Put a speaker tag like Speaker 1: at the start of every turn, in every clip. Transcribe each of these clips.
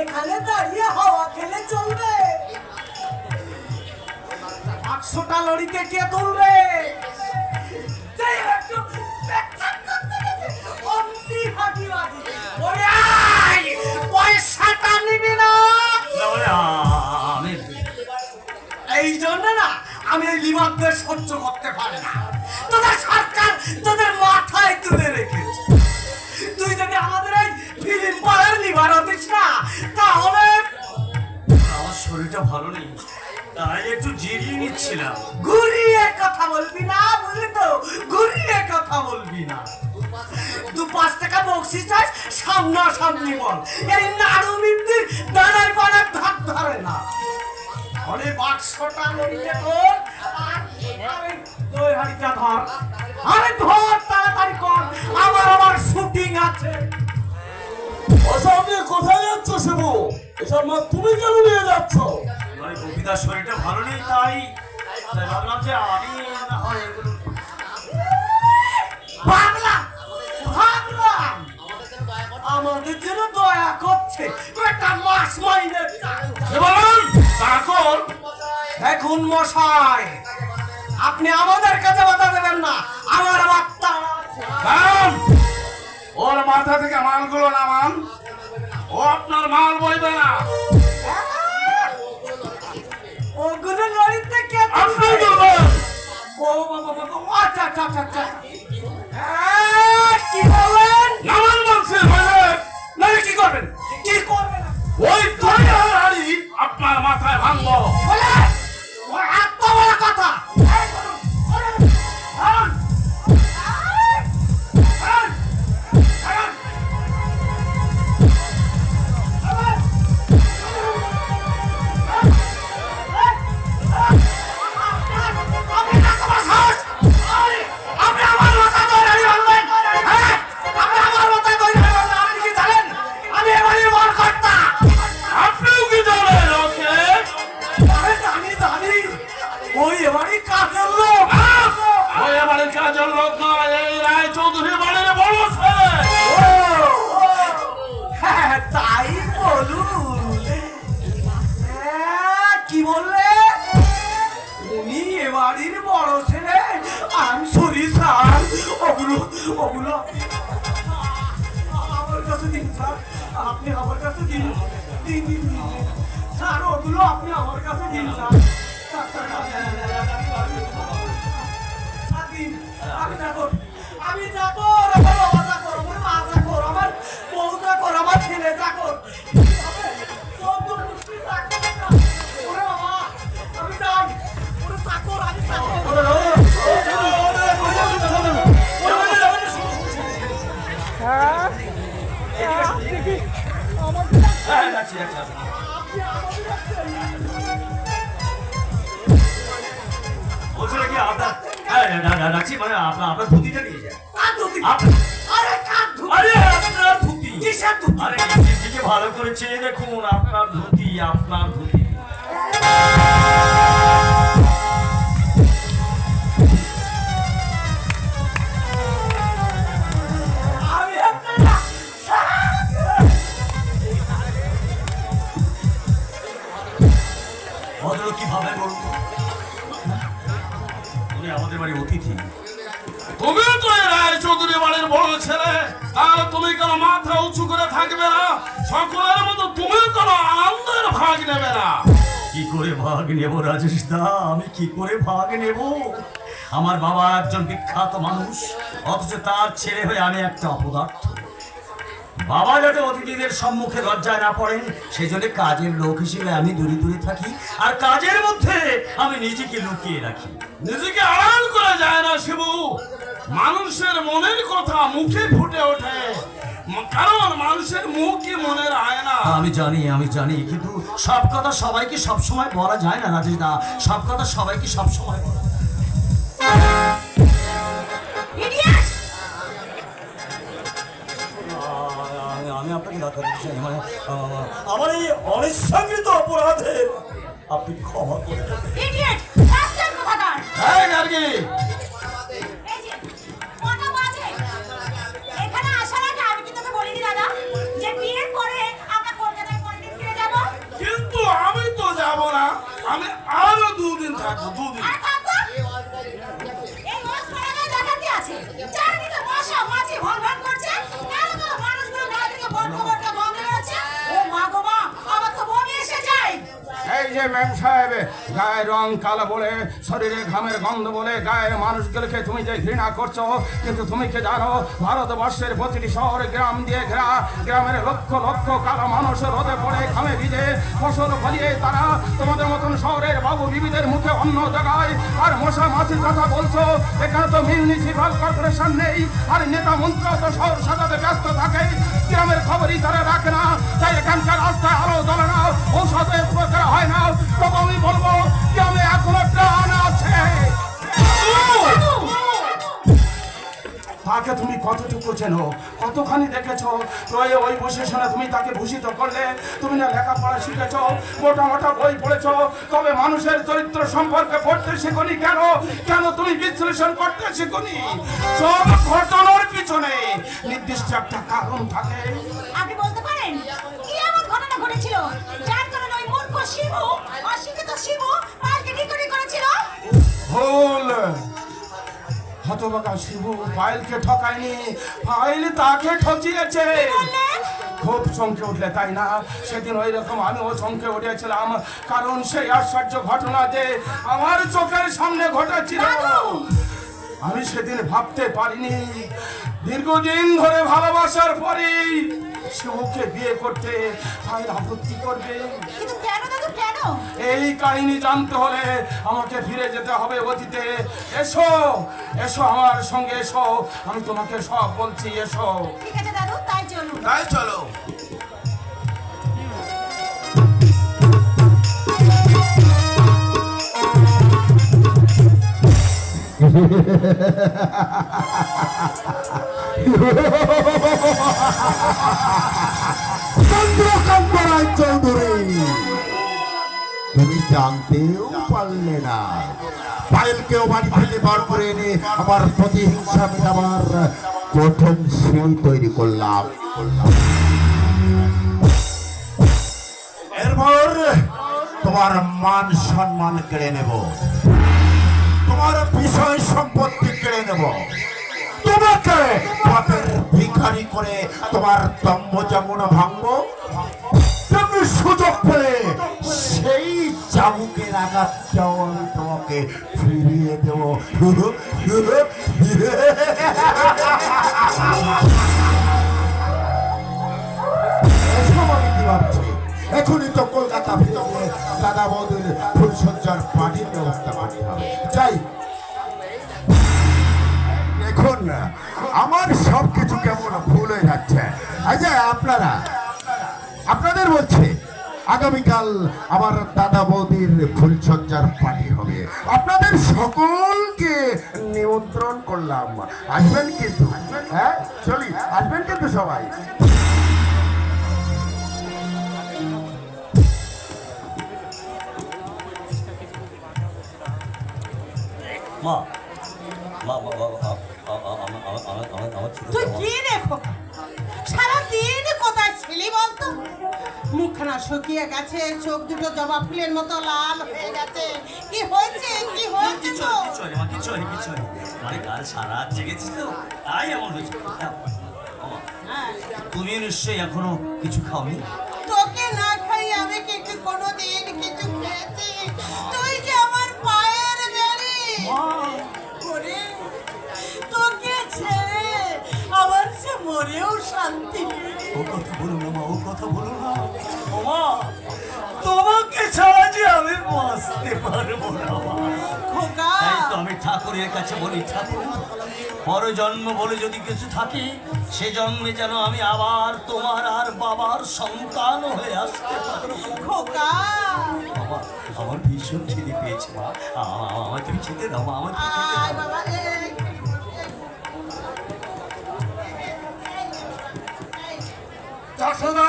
Speaker 1: এখানে দাঁড়িয়ে হাওয়া খেলে চলবে। একশোটা লড়িতে কে তুলবে? পয়সাটা নিবি না। এই জন্য না আমি এই লিমাকদের সহ্য করতে পারি না। তোদের সরকার তোদের মাথায় তুলে রেখেছে। ফিল্ম পাড়ার লিভার হতিস না তাহলে
Speaker 2: আমার শরীরটা ভালো নেই। তাই একটু জিরিয়ে নিচ্ছিলাম।
Speaker 1: ঘুরিয়ে কথা বলবি না বুঝলি তো? ঘুরিয়ে কথা বলবি না। দু পাঁচ টাকা বকশিস চাস সামনা সামনি বল। এই নাড়ু মিত্তির দাঁড়ায় পাড়ার ধার ধরে না। অনেক বাক্সটা লড়িয়ে তোর। তোর হাড়িটা ধর। আরে ধর তাড়াতাড়ি কর। আমার আবার শুটিং আছে।
Speaker 3: ওসব নিয়ে কোথায় যাচ্ছ শিবু এসব মাছ তুমি কেন নিয়ে যাচ্ছ?
Speaker 2: কবিতার শরীরটা ভালো নেই তাই তাই ভাবলাম যে আমি না হয় এগুলো
Speaker 1: ভাবলাম ভাবলাম। আমাদের জন্য দয়া করছে। একটা মাস
Speaker 3: কি বললাম চাকর
Speaker 1: এখন মশাই আপনি আমাদের কাছে বাধা দেবেন না। আমার বার্তা
Speaker 3: ওর মাথা থেকে মালগুলো নামান। ও আপনার মাল বইবে না।
Speaker 1: ওগুলো লড়িতে কে
Speaker 3: আপনি? বলবেন
Speaker 1: ও বাবা বাবা আচ্ছা আচ্ছা আচ্ছা আচ্ছা। আহ, কি বলেন?
Speaker 3: নামান বলছে মানে
Speaker 1: নাহলে কি করবেন? কি করবেন?
Speaker 3: ওই দরিয়ার হাড়ি আপনার মাথায় ভাঙবো।
Speaker 1: বলে ও এত বড় কথা। এবাড়ির বড় ছেলে, আমি সরি স্যার ওগুলো ওগুলো আমার কাছে দিন স্যার, আপনি আমার কাছে দিন দিন দিন। স্যার ওগুলো আপনি আমার কাছে দিন, স্যার। আমি চাকর আমি চাকর আমার বাবা চাকর আমার মা চাকর আমার বউ চাকর আমার ছেলে চাকর
Speaker 2: হ্যাঁ। বলছি নাকি আপনার হ্যাঁ রাখছি মানে আপনার আপনার ধুতিটা নিয়ে
Speaker 1: ধুতি?
Speaker 2: আপনার ধুতি
Speaker 1: কিসের ধুতি?
Speaker 2: ভালো করে চেয়ে দেখুন আপনার ধুতি আপনার ধুতি
Speaker 3: ছেলে তাহলে তুমি কেন মাথা উঁচু করে থাকবে না। সকলের মতো তুমি কেন আনন্দের ভাগ নেবে না।
Speaker 2: কি করে ভাগ নেব রাজেশ দা? আমি কি করে ভাগ নেব? আমার বাবা একজন বিখ্যাত মানুষ অথচ তার ছেলে হয়ে আমি একটা অপদার্থ। বাবা যাতে অতিথিদের সম্মুখে লজ্জায় না পড়েন সেই জন্য কাজের লোক হিসেবে আমি দূরে দূরে থাকি আর কাজের মধ্যে আমি নিজেকে লুকিয়ে রাখি।
Speaker 3: নিজেকে আড়াল করা যায় না শিবু। মানুষের মনের কথা মুখে ফুটে ওঠে। কারণ মানুষের মুখই মনের আয়না?
Speaker 2: আমি জানি আমি জানি কিন্তু সব কথা সবাইকে সব সময় বলা যায় না রাজেশ দা? সব কথা সবাইকে সব সময় বলা আমি- আপনাকে মানে আমার এই অনিচ্ছাকৃত অপরাধে আপনি ক্ষমা করে
Speaker 4: আমি
Speaker 3: আরও দুদিন থাকব দুদিন ম্যাম সাহেব, গায়ের রং কালো বলে, শরীরে ঘামের গন্ধ বলে, গায়ের মানুষগুলোকে তুমি যে ঘৃণা করছ, কিন্তু তুমি কি জানো, ভারতবর্ষের প্রতিটি শহর গ্রাম দিয়ে ঘেরা, গ্রামের লক্ষ লক্ষ কালো মানুষ রোদে পড়ে, ঘামে ভিজে, ফসল ফলিয়ে তারা তোমাদের মতন শহরের বাবু বিবিদের মুখে অন্ন জাগায়। আর মশা মাছির কথা বলছো, এখানে তো মিউনিসিপাল কর্পোরেশন নেই, আর নেতা মন্ত্রী তো শহর সাজাতে ব্যস্ত থাকে। গ্রামের খবরই তারা রাখে না, তাই এখানকার রাস্তায় আলো জ্বলে না, ঔষধের উপকার হয় না তবে আমি বলব গ্রামে এখনও প্রাণ আছে। তাকে তুমি কতটুকু চেনো? কতখানি দেখেছ? ওই ওই বসেশনে তুমি তাকে ভূষিত করলে। তুমি না লেখাপড়া শিখেছো, মোটা মোটা বই পড়েছো। তবে মানুষের চরিত্র সম্পর্কে পড়তে শেখনি কেন? কেন তুমি বিশ্লেষণ করতে শেখনি? সব ঘটনার পিছনে নির্দিষ্ট একটা কারণ থাকে।
Speaker 4: আপনি বলতে পারেন? কি এমন ঘটনা ঘটেছিল শিবু অশিক্ষিত শিবু মালকে ডিকরি করেছিল।
Speaker 3: ভুল। হতবাকা শিবু ফাইলকে ঠকায়নি তাকে ঠকিয়েছে। খুব চমকে উঠলে তাই না? সেদিন ওই রকম আমিও চমকে উঠেছিলাম কারণ সেই আশ্চর্য ঘটনা যে আমার চোখের সামনে ঘটেছিল! আমি সেদিন ভাবতে পারিনি দীর্ঘদিন ধরে ভালোবাসার পরেই সে ওকে বিয়ে করতে ফাইল আপত্তি করবে। এই কাহিনী জানতে হলে আমাকে ফিরে যেতে হবে অতীতে। এসো এসো আমার সঙ্গে এসো। আমি তোমাকে সব বলছি এসো।
Speaker 4: ঠিক আছে দাদু তাই চলুন।
Speaker 3: তাই চলো।
Speaker 5: চন্দ্রকান্ত পারলে না। পায়েলকেও বাড়ি থেকে বার করে এনে আমার প্রতিহিংসা মেটাবার সিঁড়ি তৈরি করলাম। এরপর তোমার মান সম্মান কেড়ে নেব। তোমার বিষয় সম্পত্তি কেড়ে নেব। তোমাকে পাপের ভিখারি করে তোমার দম্ভ যেমন ভাঙবো। তুমি সুযোগ পেলে চাবুকের আঘাতটাও আমি তোমাকে ফিরিয়ে দেব। এখনই তো কলকাতা ভিতরে দাদা বৌদির ফুলসজ্জার পানির ব্যবস্থা করতে হবে। যাই। দেখুন, আমার সব কিছু কেমন ভুল হয়ে যাচ্ছে। আচ্ছা আপনারা, আপনাদের বলছে আগামীকাল আমার দাদা বৌদির ফুলসজ্জার পার্টি হবে আপনাদের সকলকে নিমন্ত্রণ করলাম আসবেন কিন্তু হ্যাঁ চলি আসবেন কিন্তু সবাই
Speaker 2: আমার
Speaker 6: তুই কি দেখো কোথায় ছিলি বলতো মুখখানা শুকিয়ে গেছে চোখ দুটো জবা ফুলের মতো লাল হয়ে গেছে। কি হয়েছে? কি হয়েছে
Speaker 2: কিচ্ছু
Speaker 6: তো
Speaker 2: হয়নি, মা, কিচ্ছু হয়নি, কিচ্ছু হয়নি। মানে কাল সারা রাত জেগেছিস তো তাই এমন হয়েছে। মা,
Speaker 6: হ্যাঁ,
Speaker 2: তুমিও নিশ্চয়ই এখনও কিছু খাওনি?
Speaker 6: তোকে না খাই আমি কিন্তু কোনোদিন কিছু খেয়েছি? তুই যে আমার পায়ের বেড়ি। ওরে, তোকে ছেড়ে আমার সে মরেও শান্তি নেই।
Speaker 2: ও কথা বলো না মা ও কথা বলো না। মা তোমাকে ছাড়া যে আমি বাঁচতে পারব না মা।
Speaker 6: খোকা।
Speaker 2: তাই তো আমি ঠাকুরের কাছে বলি ঠাকুর পরজন্ম বলে যদি কিছু থাকে সে জন্মে যেন আমি আবার তোমার আর বাবার সন্তান হয়ে আসতে পারি।
Speaker 6: খোকা।
Speaker 2: আমার ভীষণ খিদে পেয়েছে মা। আ- আ- তুমি দাও মা
Speaker 3: যশোদা!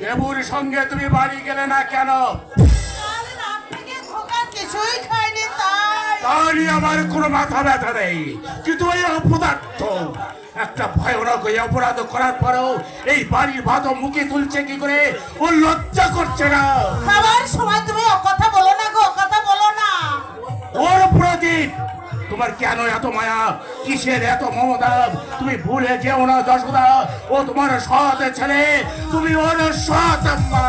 Speaker 3: দেবুর সঙ্গে তুমি বাড়ি গেলে না কেন?
Speaker 6: কাল রাত থেকে খোকা কিছুই খায়নি
Speaker 7: তা নিয়ে আমার কোনো মাথা ব্যথা নেই। কিন্তু এই অপদার্থ একটা ভয়ানক এই অপরাধ করার পরেও এই বাড়ির ভাত মুখে তুলছে কি করে? ও লজ্জা করছে না।
Speaker 2: খাবার সময় তুমি কথা বলো না গো কথা বলো না।
Speaker 7: ওর প্রদীপ তোমার কেন এত মায়া? কিসের এত মমতা? তুমি ভুলে যেও না যশোদা। ও তোমার সৎ ছেলে। তুমি ওর সৎ মা।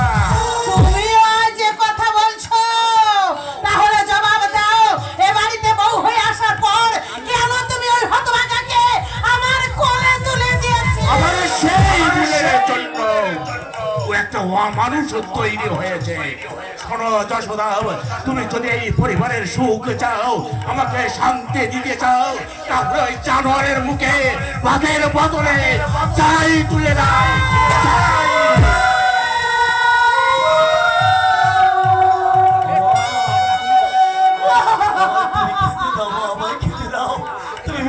Speaker 7: একটা মানুষ তৈরি হয়েছে। শোনো যশোদা, তুমি যদি এই পরিবারের সুখ চাও, আমাকে শান্তি দিতে চাও, তাহলে ওই জানোয়ারের মুখে বাঘের বদলে চাই তুলে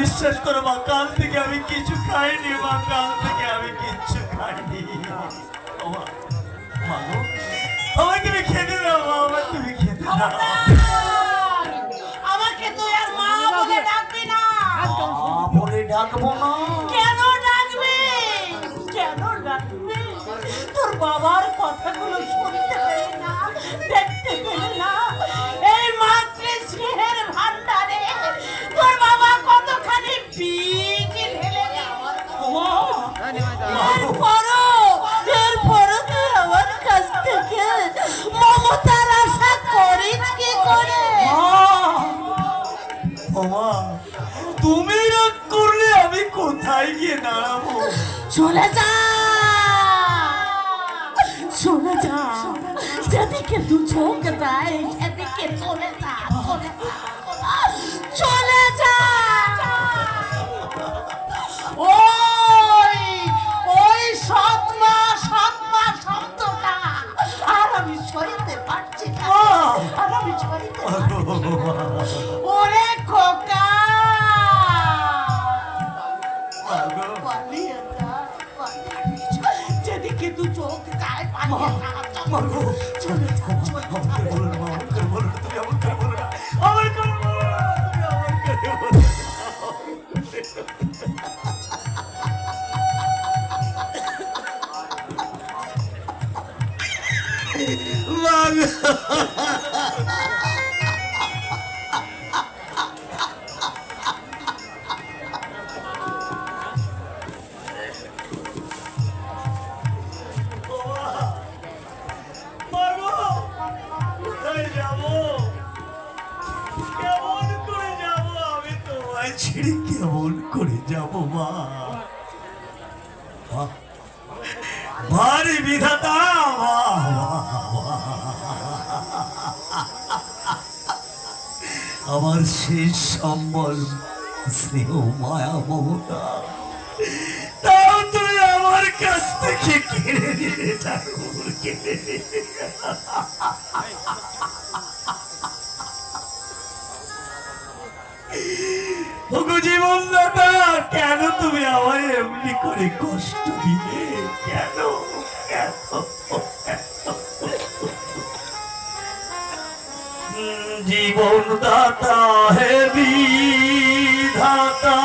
Speaker 8: বিশ্বাস করো মা কাল থেকে আমি কিছু খাইনি মা কাল থেকে। আমায় তুমি খেতে দাও তুমি রাগ করলে আমি কোথায় গিয়ে দাঁড়াবো?
Speaker 2: চলে যা। চলে যা। যেদিকে দু চোখ যায় সেদিকে চলে যা চলে যা। চলে যা। ওই ওই সৎমা সৎমা শব্দটা। আর আমি সইতে পারছি না আর আমি না। ওরে খোকা। যেদিকে দু চোখ যায় পালিয়ে যা,
Speaker 8: মাগো
Speaker 2: চলে চলে
Speaker 8: শেষ সম্বল স্নেহ মায়া মমতা। তাও তুমি আমার কাছ থেকে কেড়ে নিলে ঠাকুর কেড়ে নিলে জীবন দাদা কেন তুমি আমার এমনি করে কষ্ট দিলে জীবন দাতা হে বিধাতা।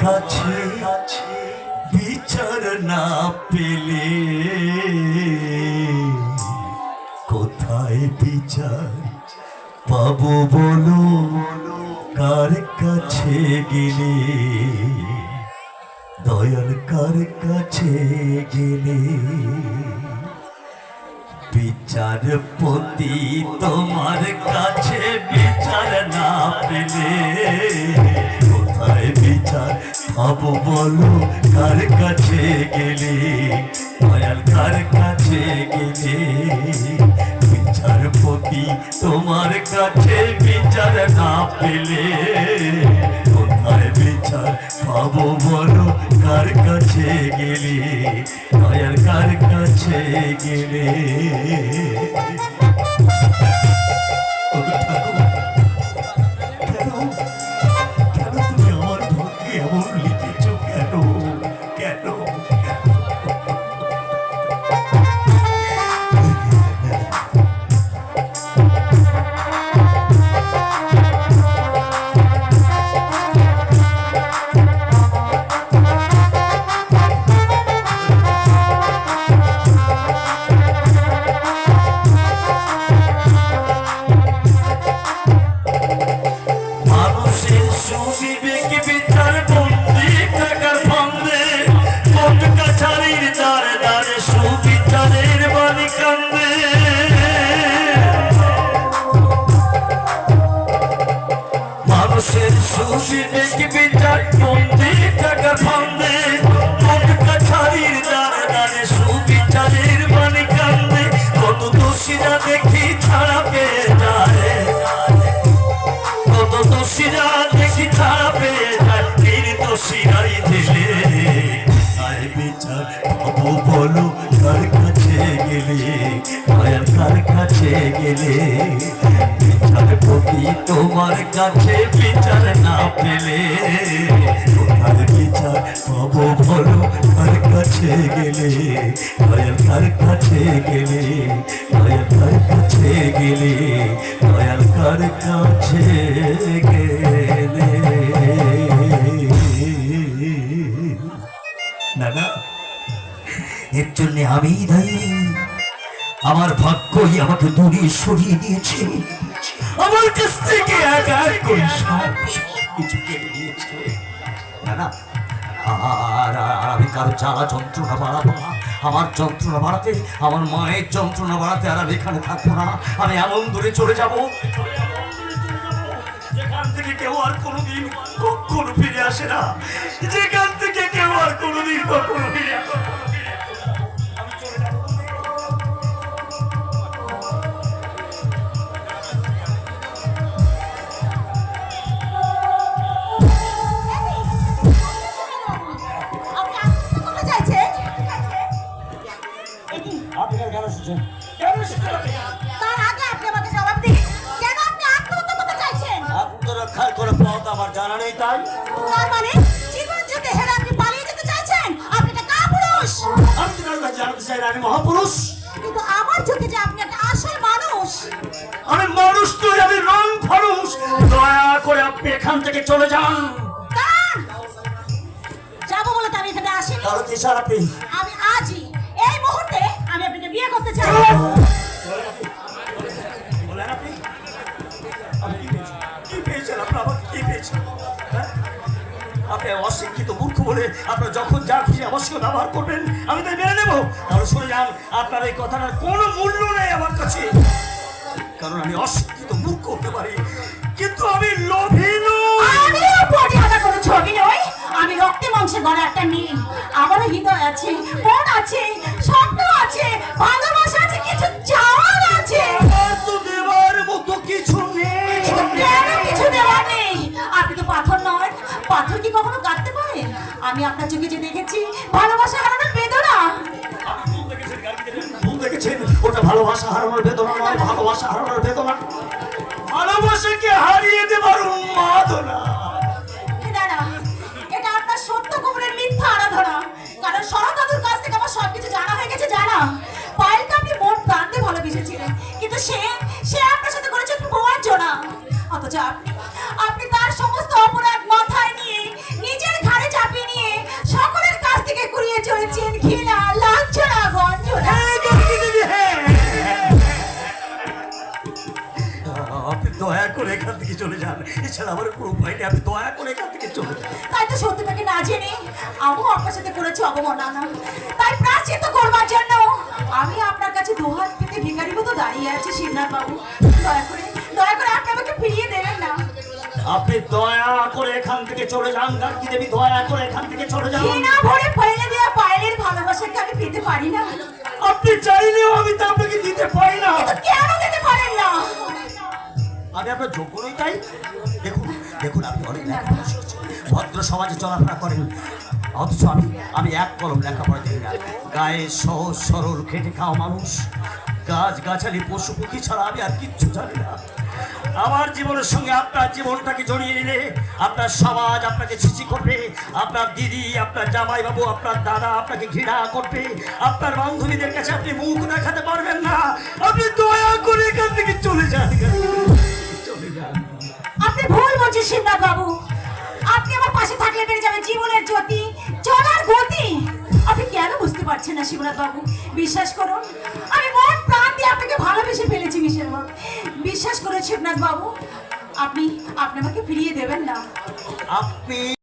Speaker 8: কাছে বিচার না পেলে কোথায় বিচার পাবো বলো? কার কাছে গেলে? দয়াল কার কাছে গেলে? বিচারপতি তোমার কাছে বিচার না পেলে? বিচার পাবো বলো, কার কাছে গেলে? দয়াল কার কাছে গেলে? বিচারপতি
Speaker 2: পতি তোমার কাছে বিচার না পেলে কোথায় বিচার পাবো বলো, কার কাছে গেলে? দয়ার কার কাছে গেলে? পাবো বলো কার কাছে গেলে, মায়ের কার কাছে গেলে, বিচার প্রতি তোমার কাছে, বিচার না পেলে। কোথায় বিচার পাবো বলো কার কাছে গেলে, মায়ের কার কাছে গেলে, মায়ের কার কাছে গেলে দয়াল কার কাছে গেলে। না না এর জন্য আমি দায়ী। আমার ভাগ্যই আমাকে দূরে সরিয়ে দিয়েছে। আমার কাছ থেকে আমি কারও যন্ত্রণা বাড়াবো না। আমার যন্ত্রণা বাড়াতে, আমার মায়ের যন্ত্রণা বাড়াতে আর আমি এখানে থাকব না। আমি এমন দূরে চলে যাব, যেখান থেকে কেউ আর কোনোদিন কখনো ফিরে আসে না। যেখান থেকে কেউ আর কোনোদিন কখনো ফিরে আসে না।
Speaker 4: আপনি
Speaker 2: কেন এসেছেন কেন এসেছেন আপনি?
Speaker 4: তার আগে আপনি আমাকে জবাব দিন। কেন আপনি আত্মহত্যা করতে চাইছেন?
Speaker 2: আত্মরক্ষার করে পথ আমার জানা নেই তাই?
Speaker 4: তার মানে জীবন যুদ্ধে হেরে আপনি পালিয়ে যেতে চাইছেন? আপনি একটা কাপুরুষ।
Speaker 2: আমি তো কারও কাছে জানাতে চাই না আমি মহাপুরুষ।
Speaker 4: কিন্তু আমার চোখে যে আপনি একটা আসল মানুষ।
Speaker 2: আমি মানুষ নই আমি রং ফানুষ দয়া করে আপনি এখান থেকে চলে যান।
Speaker 4: যাব বলে তো আমি এখানে আসিনি।
Speaker 2: কারও দিশার আপনি?
Speaker 4: আমি আজই আমি আপনাকে বিয়ে করতে চাই
Speaker 2: বলেন আপনি আপনি কি পেয়েছেন আপনার আবার কি পেয়েছেন? আপনি অশিক্ষিত মূর্খ বলে আপনার যখন যা খুশি সঙ্গে ব্যবহার করবেন আমি তাই মেনে নেব। তাহলে শুনে যান আপনার এই কথাটার কোনো মূল্য নেই আমার কাছে। কারণ আমি অশিক্ষিত মূর্খ হতে পারি কিন্তু আমি লোভী নই।
Speaker 4: পটিহাটা কোনো ছবি নই। আমি রক্তে মাংসের গড়ে একটা নীল আমারও হৃদয় আছে মন আছে স্বপ্ন আছে ভালোবাসা আছে কিছু চাওয়ার আছে।
Speaker 2: আর তো দেওয়ার মতো কিছু নেই।
Speaker 4: কেন কিছু দেওয়ার নেই? আপনি তো পাথর নয়। পাথর কি কখনো কাটতে পারে? আমি আপনার চোখে যে দেখেছি ভালোবাসা হারানোর বেদনা।
Speaker 2: ভুল দেখেছেন। ওটা ভালোবাসা হারানোর বেদনা নয় ভালোবাসা হারানোর বেদনা।
Speaker 4: অথচ আপনি আপনি তার সমস্ত অপরাধ মাথায় নিয়ে নিজের ঘাড়ে চাপিয়ে নিয়ে সকলের কাছ থেকে কুড়িয়ে চলেছেন ঘৃণা লাঞ্ছনা গঞ্জনা
Speaker 2: আপনি দয়া করে এখান থেকে চলে যান। এছাড়া আমার কোনো উপায় নেই আপনি দয়া করে এখান থেকে চলে যান।
Speaker 4: তাই তো সত্যটাকে না জেনে আমিও আপনার সাথে করেছি অবমাননা। তাই প্রাচিত করবার জন্য আমি আপনার কাছে দুহাত পেতে ভিখারি মতো দাঁড়িয়ে আছি শিবনাথ বাবু দয়া করে আপনি
Speaker 2: দয়া করে এখান থেকে চলে যান গান্ধী দেবী দয়া করে এখান থেকে চলে যান।
Speaker 4: ঘৃণা ভরে ফেলে দেওয়া পায়েলের ভালোবাসাকে আমি পেতে পারি না।
Speaker 2: আপনি চাইলেও আমি তো আপনাকে দিতে পারি না।
Speaker 4: কেন দিতে পারেন না?
Speaker 2: আমি আপনার যোগ্য নই তাই। দেখুন দেখুন আপনি অনেক লেখাপড়া ভদ্র সমাজে চলাফেরা করেন। অথচ আমি আমি এক কলম লেখাপড়া জানি না। গায়ে সহজ সরল খেটে খাওয়া মানুষ। গাছ গাছালি পশু পক্ষী ছাড়া আমি আর কিচ্ছু জানি না। আমার জীবনের সঙ্গে আপনার জীবনটাকে জড়িয়ে নিলে আপনার সমাজ আপনাকে ছিচি করবে, আপনার দিদি, আপনার জামাইবাবু, আপনার দাদা আপনাকে ঘৃণা করবে, আপনার বান্ধবীদের কাছে আপনি মুখ দেখাতে পারবেন না। আপনি দয়া করে এখান থেকে চলে যান। চলে
Speaker 4: আপনি ভুল বলছেন শিবনাথ বাবু আপনি আমার পাশে থাকলে বেড়ে যাবে জীবনের জ্যোতি, চলার গতি। আপনি কেন বুঝতে পারছেন না শিবনাথ বাবু বিশ্বাস করুন আমি মন প্রাণ দিয়ে আপনাকে ভালোবেসে ফেলেছি মিশের বাবু বিশ্বাস করে শিবনাথ বাবু আপনি আপনি আমাকে ফিরিয়ে দেবেন না।
Speaker 2: আপনি